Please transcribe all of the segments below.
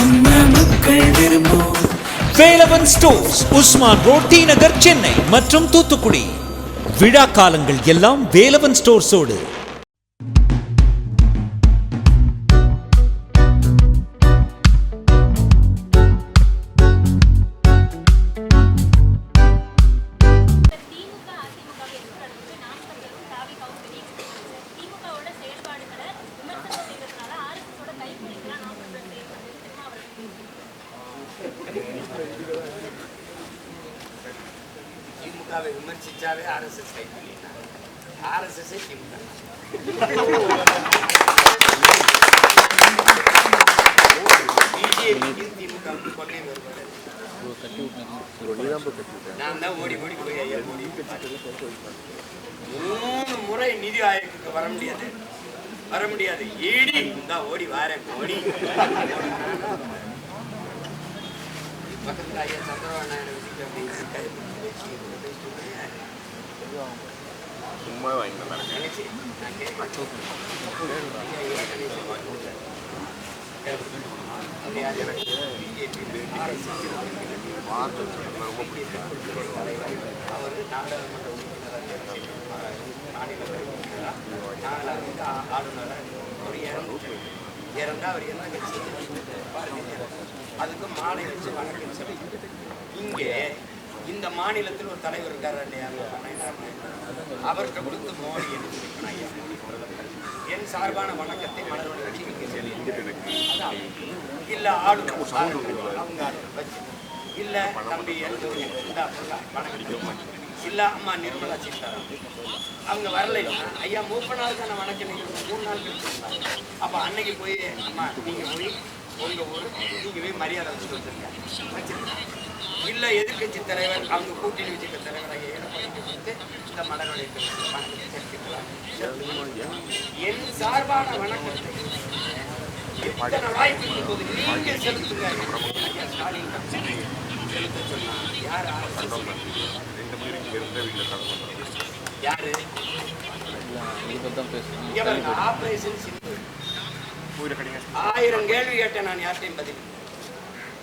நம்ம மக்கள் விரும்பும் வேலவன் ஸ்டோர்ஸ் உஸ்மான் ரோட் நகர் சென்னை மற்றும் தூத்துக்குடி. விழா காலங்கள் எல்லாம் வேலவன் ஸ்டோர்ஸோடு. திமுகவை விமர்சிச்சாவே ஆர்எஸ்எஸ் கைப்பிடினா ஆர்எஸ்எஸ் திமுக பிஜேபிக்கு திமுக கொள்ளை வருவது நான் தான் ஓடி ஓடி போய் ஐயா ஓடி மூணு முறை நிதி ஆயோக்கு வர முடியாது வர முடியாது ஈடி இந்த ஓடி வாரேன் ஓடி பக்கத்தில் ஐயா சந்திரபாபு நாயுடு வச்சுட்டு சும்மா வாங்கி எனக்கு பிஜேபி ரொம்ப பிடிக்கும் அவர் நாடாளுமன்ற உறுப்பினராக மாநில உறுப்பினரா நாடாளுமன்ற இறந்து அவர் என்ன கட்சி. அதுக்கு மாலை வச்சு வணக்கம் செலுத்தி இங்கே இந்த மாநிலத்தில் ஒரு தலைவர் இருக்கார். அவர்கிட்ட கொடுத்து மோடி என்று. என் சார்பான வணக்கத்தை மலரோடு வச்சு அதான். இல்ல ஆளுநர் அவங்க வச்சு இல்ல தம்பி இந்தா, வணக்கம் இல்லை அம்மா நிர்மலா சீதாராமன் அவங்க வரலைன்னா ஐயா மூப்ப நாள் தான் வணக்கம் நீங்கள் மூணு நாள் கழிச்சு அப்போ அன்னைக்கு போய் அம்மா நீங்கள் போய் உங்கள் ஊர் நீங்கள் போய் மரியாதை வச்சு வந்துருங்க. வச்சிருங்க இல்லை எதிர்கட்சி தலைவர் அவங்க கூட்டணி வச்சுக்க தலைவராக எடப்பாடிக்கு கொடுத்து இந்த மலர்வழி என் சார்பான வணக்கத்தை இத்தனை வாய்ப்பு நீங்கள் செலுத்துங்க. ஸ்டாலின் யார் ரெண்டு இருந்த வீட்டில் ஆயிரம் கேள்வி கேட்டேன் நான் யார்ட்டையும் பதில்.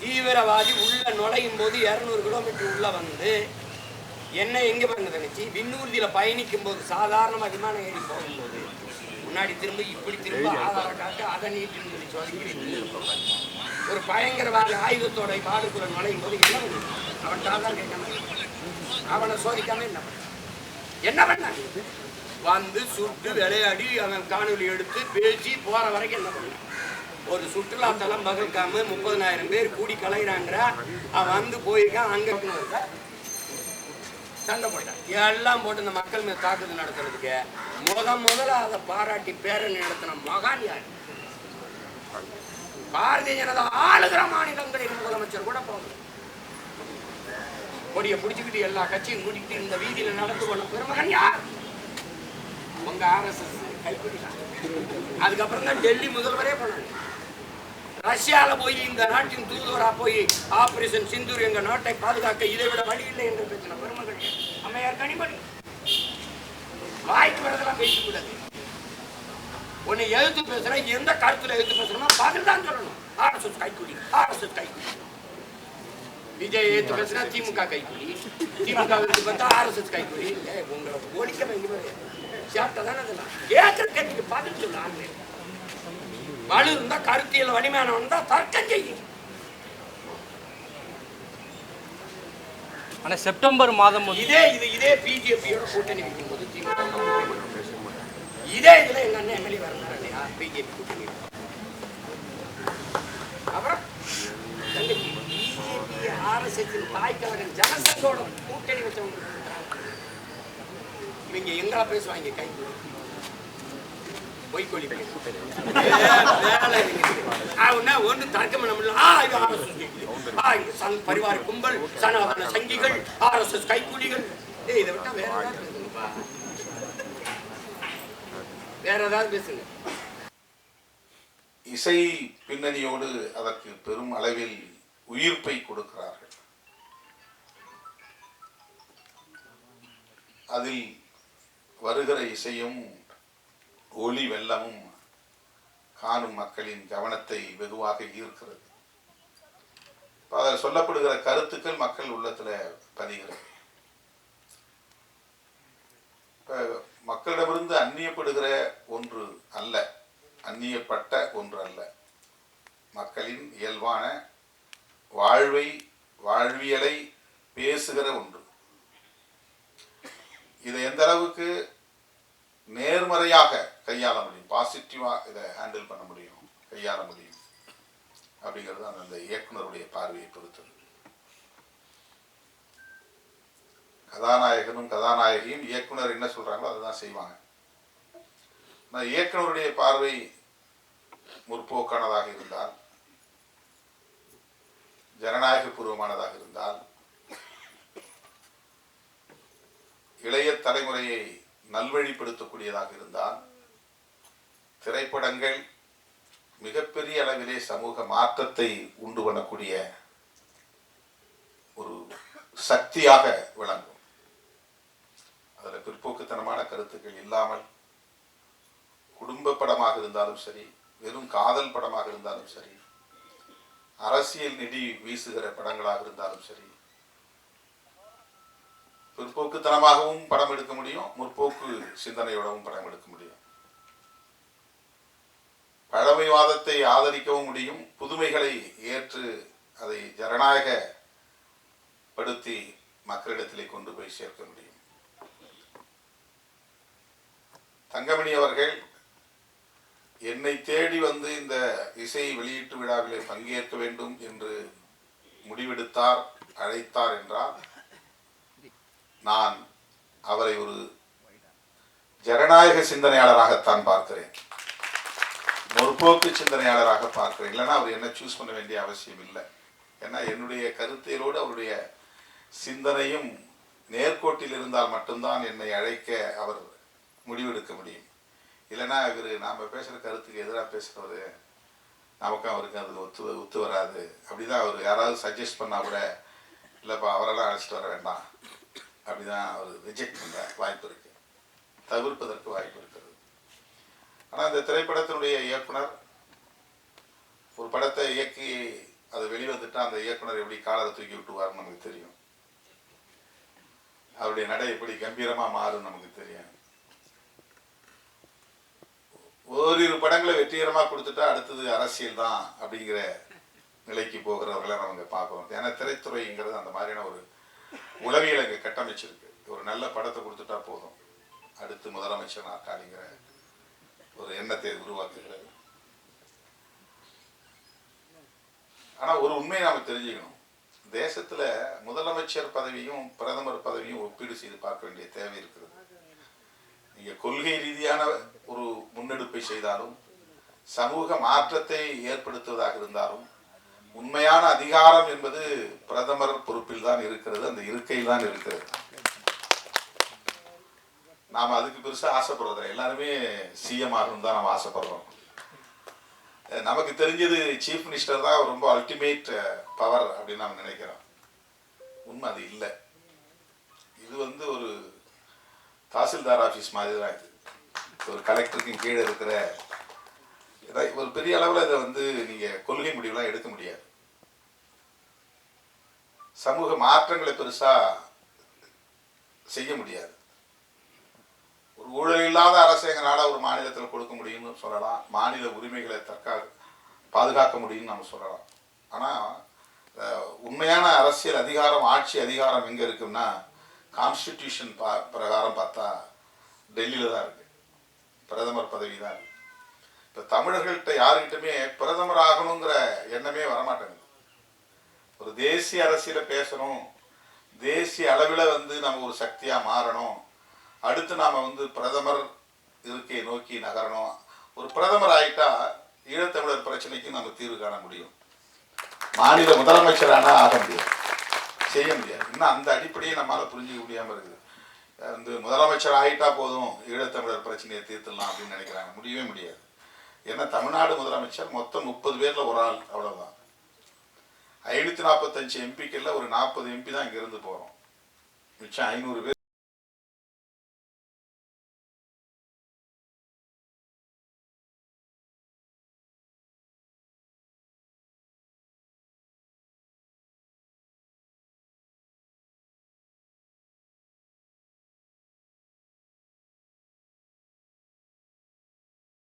தீவிரவாதி உள்ள நுழையும் போது இருநூறு கிலோமீட்டர் உள்ள வந்து என்ன எங்க பாருங்க தங்கச்சி? விண்ணூர்தியில பயணிக்கும் போது சாதாரணமா விமானம் ஏறி போகும்போது முன்னாடி திரும்ப இப்படி திரும்ப ஆதார காட்டு அதை நீட்டுன்னு சொல்லி சோதிக்கிறீங்க ஒரு பயங்கரவாத ஆயுதத்தோட பாடுக்குள்ள நுழையும் போது என்ன பண்ணு? அவன் தான் கேட்காம அவனை சோதிக்காம என்ன பண்ண? என்ன பண்ணாங்க வந்து சுட்டு விளையாடி அவன் காணொலி எடுத்து பேசி போற வரைக்கும் என்ன பண்ணான் ஒரு சுற்றுலா தலம் பகல்காம முப்பதனாயிரம் பேர் கூடி கலைகிறாங்கிற அவன் வந்து போயிருக்கான் அங்க சண்டை போட்டான். எல்லாம் போட்டு இந்த மக்கள் மேல் தாக்குதல் நடத்துறதுக்கு முத முதல்ல அதை பாராட்டி பேரணி நடத்தின மகான் யார்? பாரதிய ஜனதா ஆளுகிற மாநிலங்களின் முதலமைச்சர் கூட போகல. கொடியை பிடிச்சிக்கிட்டு எல்லா கட்சியும் கூட்டிக்கிட்டு இந்த வீதியில நடந்து கொள்ள பெருமகன் யார்? உங்க ஆர்எஸ்எஸ் கைப்பிடிச்சாங்க அதுக்கப்புறம் தான் டெல்லி முதல்வரே பண்ணாங்க ரஷ்யால போய் இந்த நாட்டின் தூதுவரா போய் ஆபரேஷன் சிந்தூர் எங்க நாட்டை பாதுகாக்க இதை விட வழி இல்லை என்று பேசின பெருமகள் அம்மையார் கனிமணி வாய்க்கு வரதெல்லாம் பேசக்கூடாது உன்னை எதிர்த்து பேசுற எந்த கருத்துல எதிர்த்து பேசுறோமோ பதில் தான் சொல்லணும். ஆர்எஸ்எஸ் கைக்கூலி ஆர்எஸ்எஸ் கைக்கூலி விஜய் ஏத்து பேசுனா திமுக கைக்கூலி திமுக எடுத்து பார்த்தா ஆர்எஸ்எஸ் கைக்கூலி உங்களை ஒழிக்க வேண்டிய சேட்டை தானே அதெல்லாம். கேட்கிற கேட்டுக்கு பதில் சொல்லு ஆண்மை வலு இருந்தா கருத்தியல் வலிமையான இருந்தா தர்க்கம் செய்யும். ஆனா செப்டம்பர் மாதம் இதே இது இதே பிஜேபியோட கூட்டணி வைக்கும் போது திமுக இதே இதுல எங்க அண்ணன் எம்எல்ஏ வரணும் இல்லையா பிஜேபி கூட்டணி. அப்புறம்? பிஜேபி ஆர்எஸ்எஸ் தாய் கழகம் ஜனசங்கோட கூட்டணி வச்சவங்க. இவங்க எங்களா பேசுவாங்க? கை அவனா ஒன்று தர்க்கம் சங் பரிவார கும்பல் சனாதன சங்கிகள் ஆர்எஸ்எஸ் கைக்கூலிகள். இதை விட்டா வேற வேற ஏதாவது பேசுங்க. இசை பின்னணியோடு அதற்கு பெரும் அளவில் உயிர்ப்பை கொடுக்கிறார்கள். அதில் வருகிற இசையும் ஒளி வெள்ளமும் காணும் மக்களின் கவனத்தை வெகுவாக ஈர்க்கிறது. அதில் சொல்லப்படுகிற கருத்துக்கள் மக்கள் உள்ளத்துல பதிகிறது இப்ப மக்களிடமிருந்து அந்நியப்படுகிற ஒன்று அல்ல. அந்நியப்பட்ட ஒன்று அல்ல. மக்களின் இயல்பான வாழ்வை வாழ்வியலை பேசுகிற ஒன்று. இதை எந்த அளவுக்கு நேர்மறையாக கையாள முடியும்? பாசிட்டிவாக இதை ஹேண்டில் பண்ண முடியும்? கையாள முடியும்? அப்படிங்கிறது அந்த அந்த இயக்குனருடைய பார்வையை பொறுத்தது. கதாநாயகனும் கதாநாயகியும் இயக்குனர் என்ன சொல்றாங்களோ அதுதான் செய்வாங்க. இயக்குனருடைய பார்வை முற்போக்கானதாக இருந்தால் ஜனநாயக பூர்வமானதாக இருந்தால் இளைய தலைமுறையை நல்வழிப்படுத்தக்கூடியதாக இருந்தால் திரைப்படங்கள் மிகப்பெரிய அளவிலே சமூக மாற்றத்தை உண்டு பண்ணக்கூடிய ஒரு சக்தியாக விளங்கும். அதில் பிற்போக்குத்தனமான கருத்துக்கள் இல்லாமல் குடும்ப படமாக இருந்தாலும் சரி வெறும் காதல் படமாக இருந்தாலும் சரி அரசியல் நிதி வீசுகிற படங்களாக இருந்தாலும் சரி பிற்போக்குத்தனமாகவும் படம் எடுக்க முடியும் முற்போக்கு சிந்தனையோடவும் படம் எடுக்க முடியும். பழமைவாதத்தை ஆதரிக்கவும் முடியும் புதுமைகளை ஏற்று அதை ஜனநாயக படுத்தி மக்களிடத்திலே கொண்டு போய் சேர்க்க முடியும். தங்கமணி அவர்கள் என்னை தேடி வந்து இந்த இசை வெளியீட்டு விழாவிலே பங்கேற்க வேண்டும் என்று முடிவெடுத்தார் அழைத்தார் என்றால் நான் அவரை ஒரு ஜனநாயக சிந்தனையாளராகத்தான் பார்க்கிறேன். முற்போக்கு சிந்தனையாளராக பார்க்கிறேன். இல்லைன்னா அவர் என்ன சூஸ் பண்ண வேண்டிய அவசியம் இல்லை. ஏன்னா என்னுடைய கருத்தியலோடு அவருடைய சிந்தனையும் நேர்கோட்டில் இருந்தால் மட்டும்தான் என்னை அழைக்க அவர் முடிவெடுக்க முடியும். இல்லைன்னா இவர் நாம் பேசுகிற கருத்துக்கு எதிராக பேசுகிறவர் நமக்கும் அவருக்கு அது ஒத்து ஒத்து வராது. அப்படிதான் அவர் யாராவது சஜஸ்ட் பண்ணால் கூட இல்லைப்பா அவரெல்லாம் அழைச்சிட்டு வர வேண்டாம். அப்படிதான் அவர் ரிஜெக்ட் பண்ணுற வாய்ப்பு இருக்கு. தவிர்ப்பதற்கு வாய்ப்பு இருக்கிறது. ஆனால் இந்த திரைப்படத்தினுடைய இயக்குனர் ஒரு படத்தை இயக்கி அது வெளிவந்துட்டா அந்த இயக்குனர் எப்படி காலரை தூக்கி விட்டுவார்னு நமக்கு தெரியும். அவருடைய நடை எப்படி கம்பீரமாக மாறும் நமக்கு தெரியும் படங்களை வெற்றிகரமா கொடுத்துட்டா அடுத்தது அரசியல் தான் அப்படிங்கிற நிலைக்கு போகிறவர்களை நம்ம பார்க்கிறோம் ஏன்னா திரைத்துறைங்கிறது அந்த மாதிரியான ஒரு உளவியல் அங்கே கட்டமைச்சிருக்கு. ஒரு நல்ல படத்தை கொடுத்துட்டா போதும். அடுத்து முதலமைச்சர் நாற்காலிங்கிற ஒரு எண்ணத்தை உருவாக்குகிறது. ஆனா ஒரு உண்மையை நாம தெரிஞ்சுக்கணும். தேசத்துல முதலமைச்சர் பதவியும் பிரதமர் பதவியும் ஒப்பீடு செய்து பார்க்க வேண்டிய தேவை இருக்கிறது. நீங்கள் கொள்கை ரீதியான ஒரு முன்னெடுப்பை செய்தாலும் சமூக மாற்றத்தை ஏற்படுத்துவதாக இருந்தாலும் உண்மையான அதிகாரம் என்பது பிரதமர் பொறுப்பில் தான் இருக்கிறது அந்த இருக்கையில் தான் இருக்கிறது. நாம் அதுக்கு பெருசாக ஆசைப்படுறதில்ல. எல்லாருமே சிஎம் ஆகணும் தான் நம்ம ஆசைப்படுறோம். நமக்கு தெரிஞ்சது சீஃப் மினிஸ்டர் தான் ரொம்ப அல்டிமேட் பவர் அப்படின்னு நாம் நினைக்கிறோம். உண்மை அது இல்லை இது வந்து ஒரு தாசில்தார் ஆஃபீஸ் மாதிரி தான் இது. ஒரு கலெக்டருக்கு கீழே இருக்கிற ஒரு பெரிய அளவில் இதை வந்து நீங்கள் கொள்கை முடிவுலாம் எடுக்க முடியாது. சமூக மாற்றங்களை பெருசா செய்ய முடியாது. ஒரு ஊழல் இல்லாத அரசங்களால ஒரு மாநிலத்தில் கொடுக்க முடியும்னு சொல்லலாம். மாநில உரிமைகளை தற்கா பாதுகாக்க முடியும்னு நம்ம சொல்லலாம். ஆனால் உண்மையான அரசியல் அதிகாரம் ஆட்சி அதிகாரம் எங்கே இருக்குன்னா கான்ஸ்டிடியூஷன் பா பிரகாரம் பார்த்தா டெல்லியில் தான் இருக்கு. பிரதமர் பதவி தான் இருக்குது இப்போ தமிழர்கள்ட்ட யாருக்கிட்டுமே பிரதமர் ஆகணுங்கிற எண்ணமே வரமாட்டேங்குது. ஒரு தேசிய அரசியலை பேசணும் தேசிய அளவில் வந்து நம்ம ஒரு சக்தியாக மாறணும் அடுத்து நாம் வந்து பிரதமர் இருக்கையை நோக்கி நகரணும். ஒரு பிரதமர் ஆகிட்டா ஈழத்தமிழர் பிரச்சனைக்கு நம்ம தீர்வு காண முடியும். மாநில முதலமைச்சரானா ஆக முடியும் செய்ய முடியாது. இன்னும் அந்த அடிப்படையை நம்மளால் புரிஞ்சிக்க முடியாமல் இருக்குது. வந்து முதலமைச்சர் ஆகிட்டா போதும் ஈழத்தமிழர் பிரச்சனையை தீர்த்துடலாம் அப்படின்னு நினைக்கிறாங்க. முடியவே முடியாது. ஏன்னா தமிழ்நாடு முதலமைச்சர் மொத்தம் முப்பது பேரில் ஒரு ஆள் அவ்வளோதான் ஐநூற்றி நாற்பத்தஞ்சு எம்பிக்கள்ல ஒரு நாற்பது எம்பி தான் இங்கேருந்து போகிறோம் மிச்சம் ஐநூறு பேர்